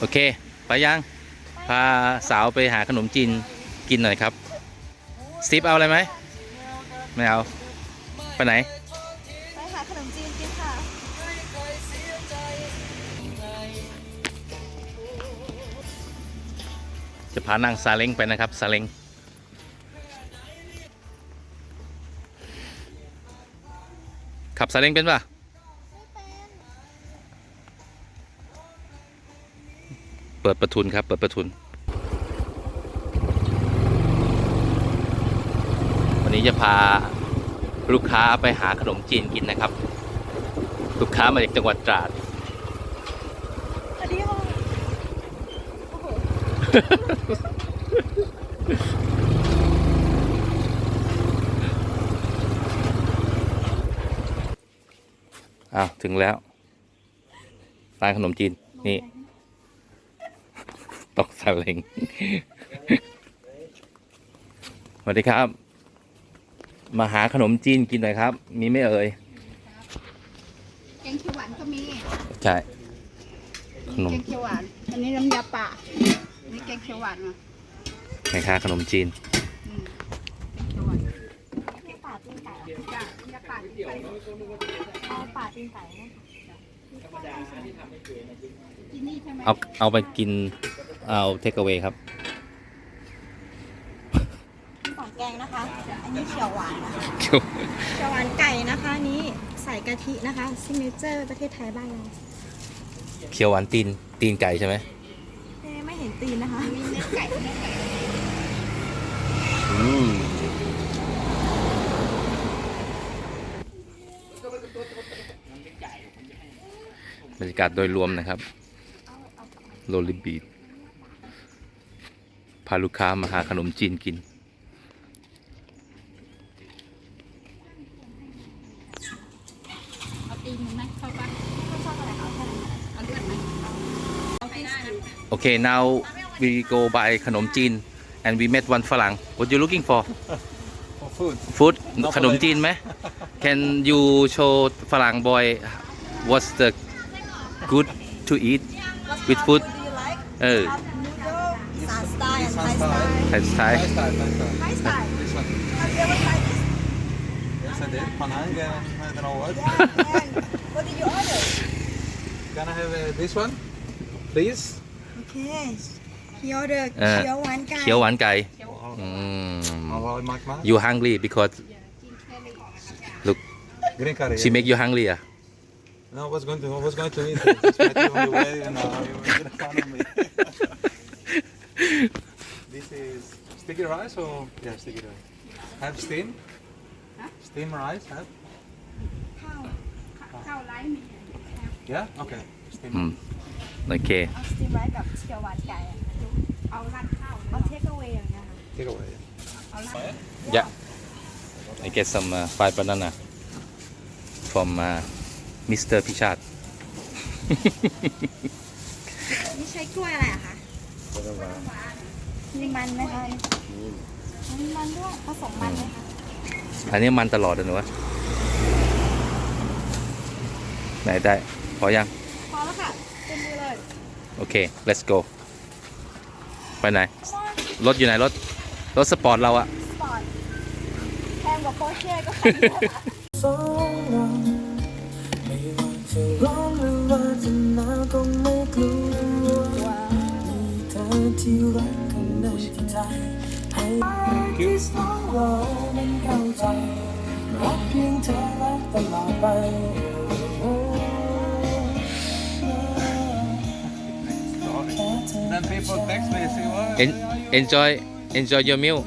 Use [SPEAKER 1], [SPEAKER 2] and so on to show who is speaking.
[SPEAKER 1] โอเค ไปยัง พาสาวไปหาขนมจีนกินหน่อยครับสตีฟเอาอะไรไหมไม่เอา ไปไหน
[SPEAKER 2] ไปหาขนมจีนกินค่ะ
[SPEAKER 1] จะพานั่งซาเล้งไปนะครับซาเล้งขับซาเล้งเป็นป่ะ ปิดประทุนครับ เปิดประทุน วันนี้จะพาลูกค้าไปหาขนมจีนกินนะครับ ลูกค้ามาจากจังหวัดตราด
[SPEAKER 2] สวัสดีค่ะโอ้โห
[SPEAKER 1] อ้าวถึงแล้วร้านขนมจีนนี่ ตกซาเล้งสวัสดีครับ มาหาขนมจีนกินหน่อยครับ มีไหม่เอ่ย
[SPEAKER 3] แกงเขียวหวานก็มี
[SPEAKER 1] ใช่ขนม
[SPEAKER 3] แกงเขียวหวานอันนี้น้ำยาป่าอันนี้แกงเขียวหวานมา
[SPEAKER 1] แม่ค้าขนมจีน
[SPEAKER 3] อืมแกงเขียวหวาน
[SPEAKER 2] ป่าตีนไก่
[SPEAKER 3] จ้ะน้ำยาป่าที่ใส่
[SPEAKER 2] เอาป่าตีนไก่นะ
[SPEAKER 3] ที่นี่ใช่ไหม
[SPEAKER 1] เอาเอาไปกิน เอาเทคเอา a y ครับ
[SPEAKER 2] มีสองแกงนะคะ อันนี้เขียวหวานนะคะเขียวหวานไก่นะคะอันนี้ใส่กะทินะคะซิเนเจอร์ประเทศไทยบ้านเรา
[SPEAKER 1] เขียวหวานตีนตีนไก่ใช่ไหม
[SPEAKER 2] เอ๊ะไม่เห็นตีนนะคะ
[SPEAKER 3] มีเนื้อไก่เนื้อไก่
[SPEAKER 1] อืมบรรยากาศโดยรวมนะครับโรลลิบีด พาลูกค้ามาหาขนมจีนกิน
[SPEAKER 3] เอาตีนหนึ่งไหมชอบปะ
[SPEAKER 2] ไม่ชอบอะไรคะเอาแค่นั้น
[SPEAKER 3] เอาเลือดไหมเอาไปได้นะ
[SPEAKER 1] Okay, now we go buy ขนมจีน and we met one ฝรั่ง What you looking for
[SPEAKER 4] For food.
[SPEAKER 1] Food
[SPEAKER 4] No
[SPEAKER 1] ขนมจีนไหม Can you show ฝรั่ง boy what's the good to eat with food
[SPEAKER 2] do you like
[SPEAKER 1] เออ
[SPEAKER 2] Cup noodle อีสานสไตล์ and ไทยสไตล์
[SPEAKER 1] ไทยสไตล์
[SPEAKER 4] Nice style, nice style.
[SPEAKER 2] ไทยสไตล์
[SPEAKER 4] This one.
[SPEAKER 2] Have you ever tried this
[SPEAKER 4] Yes, I did. Panang and I don't know what.
[SPEAKER 2] Yeah, and what did you order
[SPEAKER 4] Can I have uh, this one? Please?
[SPEAKER 2] Okay he ordered
[SPEAKER 1] เออ
[SPEAKER 2] เขียวหวานไก่
[SPEAKER 1] เขียวหวานไก่
[SPEAKER 4] Wow.
[SPEAKER 1] อืม
[SPEAKER 4] How about Mark Mark?
[SPEAKER 1] you hungry because look
[SPEAKER 4] Green curry.
[SPEAKER 1] she
[SPEAKER 4] yeah.
[SPEAKER 1] make you hungry อ่ะ
[SPEAKER 4] No, I was going to, I was going to eat it. Just met you on the way and uh, you were making fun of me. sticky rice or? Yeah, sticky rice. Have steam?
[SPEAKER 3] Huh?
[SPEAKER 4] Steam rice, have?
[SPEAKER 3] ข้าวข้าวไร้มี
[SPEAKER 4] Yeah? Okay. Steam.
[SPEAKER 1] อืม โอเค
[SPEAKER 2] เอาสตีมไรซ์กับเขียวหวานไก่อะ
[SPEAKER 3] เอาราดข้าว
[SPEAKER 2] เอาเทคเอา a y อย่างเงี้ยค่ะ
[SPEAKER 4] Take away.
[SPEAKER 3] เอาราด
[SPEAKER 1] Yeah I get some uh, five banana from uh, Mr. พิชาติ
[SPEAKER 2] นี่ใช้กล้วยอะไรอะคะมีมันไหมคะ มีมันด้วยผสมมันไหมคะ
[SPEAKER 1] อันนี้มันตลอดเลยหนูวะไหนได้พอยัง
[SPEAKER 2] พอแล้วค่ะเต็มมือเลย
[SPEAKER 1] โอเค let's go ไปไหน รถอยู่ไหนรถ รถสปอร์ตเราอะ
[SPEAKER 2] สปอร์ตแพงกว่าโปรเช่ก็คันเดียว ค่ะ
[SPEAKER 5] สองเราไม่ว่าจะร้อนหรือว่าจะหนาวก็ไม่กลัวมีเธอที่รักข้างในที่ใจให้ที่สองเรามันเข้าใจรักเพียงเธอและตลอดไป
[SPEAKER 4] Then people text me, say, what?
[SPEAKER 1] En- enjoy enjoy your meal